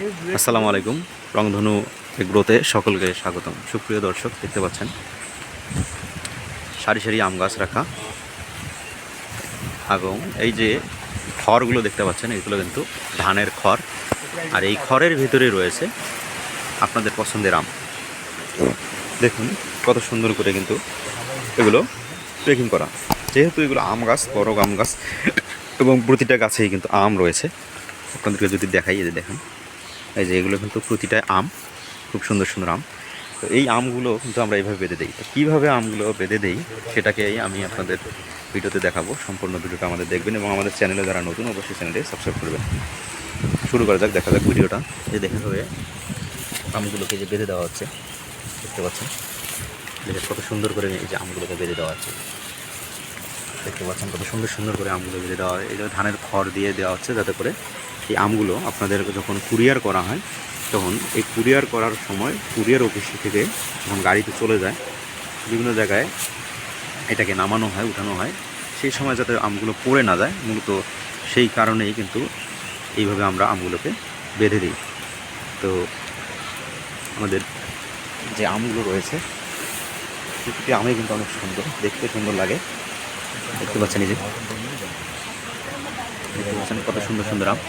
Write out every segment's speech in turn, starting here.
আসসালামু আলাইকুম। রংধনু এগ্রোতে সকলকে স্বাগতম। সুপ্রিয় দর্শক, দেখতে পাচ্ছেন? সারি সারি আম গাছ রাখা। এবং এই যে খড়গুলো দেখতে পাচ্ছেন, এগুলো কিন্তু ধানের খড়। আর এই খড়ের ভিতরে রয়েছে আপনাদের পছন্দের আম। দেখুন, কত সুন্দর করে কিন্তু এগুলো প্যাকিং করা। যেহেতু এগুলো আম গাছ বড় আম গাছ, এবং প্রতিটা গাছেই কিন্তু আম রয়েছে। আপনাদেরকে যদি দেখাই, এই যে দেখেন। এই যে এগুলো কিন্তু প্রতিটা আম, খুব সুন্দর সুন্দর আম। তো এই আমগুলো কিন্তু আমরা এইভাবে বেঁধে দিই। তো কীভাবে আমগুলো বেঁধে দিই সেটাকেই আমি আপনাদের ভিডিওতে দেখাবো। সম্পূর্ণ ভিডিওটা আমাদের দেখবেন এবং আমাদের চ্যানেলে যারা নতুন, অবশ্যই চ্যানেলটি সাবস্ক্রাইব করবেন। শুরু করা যাক, দেখা যাক ভিডিওটা। যে দেখে হবে আমগুলোকে যে বেঁধে দেওয়া হচ্ছে, দেখতে পাচ্ছেন? দেখে কত সুন্দর করে এই যে আমগুলোকে বেঁধে দেওয়া হচ্ছে। দেখতে পাচ্ছেন কত সুন্দর সুন্দর করে আমগুলো বেঁধে দেওয়া হয়। এই ধানের খড় দিয়ে দেওয়া হচ্ছে যাতে করে এই আমগুলো আপনাদের যখন কুরিয়ার করা হয়, তখন এই কুরিয়ার করার সময় কুরিয়ার অফিস থেকে যখন গাড়িতে চলে যায়, বিভিন্ন জায়গায় এটাকে নামানো হয়, উঠানো হয়। সেই সময় যাতে আমগুলো পড়ে না যায়, মূলত সেই কারণেই কিন্তু এইভাবে আমরা আমগুলোকে বেঁধে দিই। তো আমাদের যে আমগুলো রয়েছে, প্রতিটি আমে কিন্তু অনেক সুন্দর, দেখতে সুন্দর লাগে। দেখতে পাচ্ছেন এই যে, দেখতে পাচ্ছেন কত সুন্দর সুন্দর আম।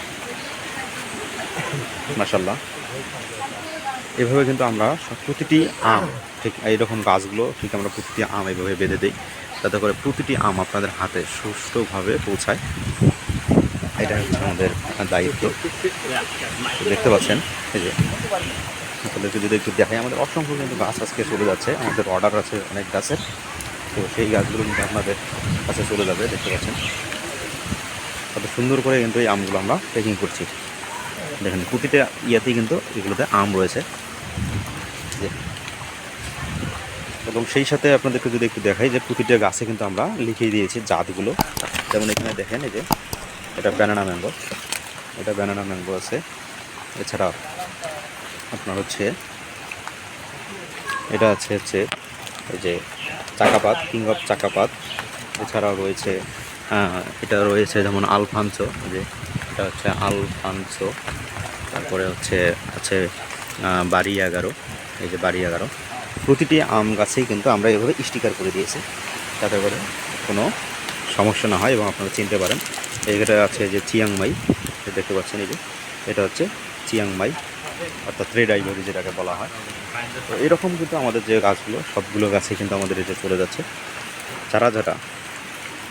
মাসাল্লাহ এভাবে কিন্তু আমরা প্রতিটি আম, ঠিক এইরকম গাছগুলো, ঠিক আমরা প্রতিটি আম এভাবে বেঁধে দিই। যাতে করে প্রতিটি আম আপনাদের হাতে সুষ্ঠুভাবে পৌঁছায়। এটা হচ্ছে আমাদের দায়িত্ব। দেখতে পাচ্ছেন? এই যে, আপনাদেরকে যদি একটু দেখাই, আমাদের অসংখ্য কিন্তু গাছ আজকে চলে যাচ্ছে। আমাদের অর্ডার আছে অনেক গাছের। তো সেই গাছগুলো কিন্তু আপনাদের কাছে চলে যাবে, দেখতে পাচ্ছেন? কত সুন্দর করে কিন্তু এই আমগুলো আমরা প্যাকিং করছি। দেখেন প্রতিটা ইয়াতেই কিন্তু এগুলোতে আম রয়েছে। এবং সেই সাথে আপনাদেরকে যদি একটু দেখাই যে প্রতিটা গাছে কিন্তু আমরা লিখিয়ে দিয়েছি জাতগুলো। যেমন এখানে দেখেন এই যে, এটা ব্যানানা ম্যাঙ্গো। এটা ব্যানানা ম্যাঙ্গো আছে। এছাড়া আপনার হচ্ছে, এটা আছে হচ্ছে এই যে চাকাপাত, কিং অফ চাকাপাত। এছাড়াও রয়েছে এটা রয়েছে যেমন আলফানসো যে এটা হচ্ছে আলফানসো। তারপরে হচ্ছে, আছে বাড়ি এগারো, এই যে বাড়ি এগারো। প্রতিটি আম গাছেই কিন্তু আমরা এভাবে স্টিকার করে দিয়েছি, যাতে করে কোনো সমস্যা না হয় এবং আপনারা চিনতে পারেন। এই এইটা আছে যে চিয়াংমাই দেখতে পাচ্ছেন এই যে, এটা হচ্ছে চিয়াংমাই অর্থাৎ রেড আইভরি যেটাকে বলা হয়। তো এরকম কিন্তু আমাদের যে গাছগুলো, সবগুলো গাছে কিন্তু আমাদের যে চলে যাচ্ছে। যারা যারা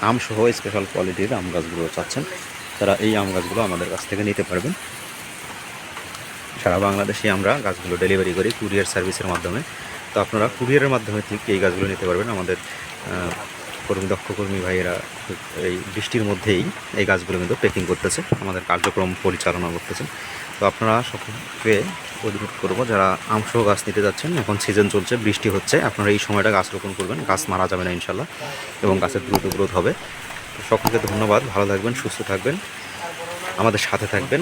আম সহ স্পেশাল কোয়ালিটির আম গাছগুলো চাচ্ছেন, তারা এই আম গাছগুলো আমাদের কাছ থেকে নিতে পারবেন। সারা বাংলাদেশে আমরা গাছগুলো ডেলিভারি করি কুরিয়ার সার্ভিসের মাধ্যমে। তো আপনারা কুরিয়ারের মাধ্যমে ঠিক এই গাছগুলো নিতে পারবেন। আমাদের কর্মী, দক্ষ কর্মী ভাইয়েরা এই বৃষ্টির মধ্যেই এই গাছগুলো কিন্তু প্যাকিং করতেছে, আমাদের কার্যক্রম পরিচালনা করতেছেন। তো আপনারা সকলকে অনুরোধ করব, যারা আমসহ গাছ নিতে যাচ্ছেন, এখন সিজন চলছে, বৃষ্টি হচ্ছে, আপনারা এই সময়টা গাছ রোপণ করবেন, গাছ মারা যাবে না ইনশাল্লাহ এবং গাছের দ্রুত গ্রোথ হবে। সকলকে ধন্যবাদ, ভালো থাকবেন, সুস্থ থাকবেন, আমাদের সাথে থাকবেন।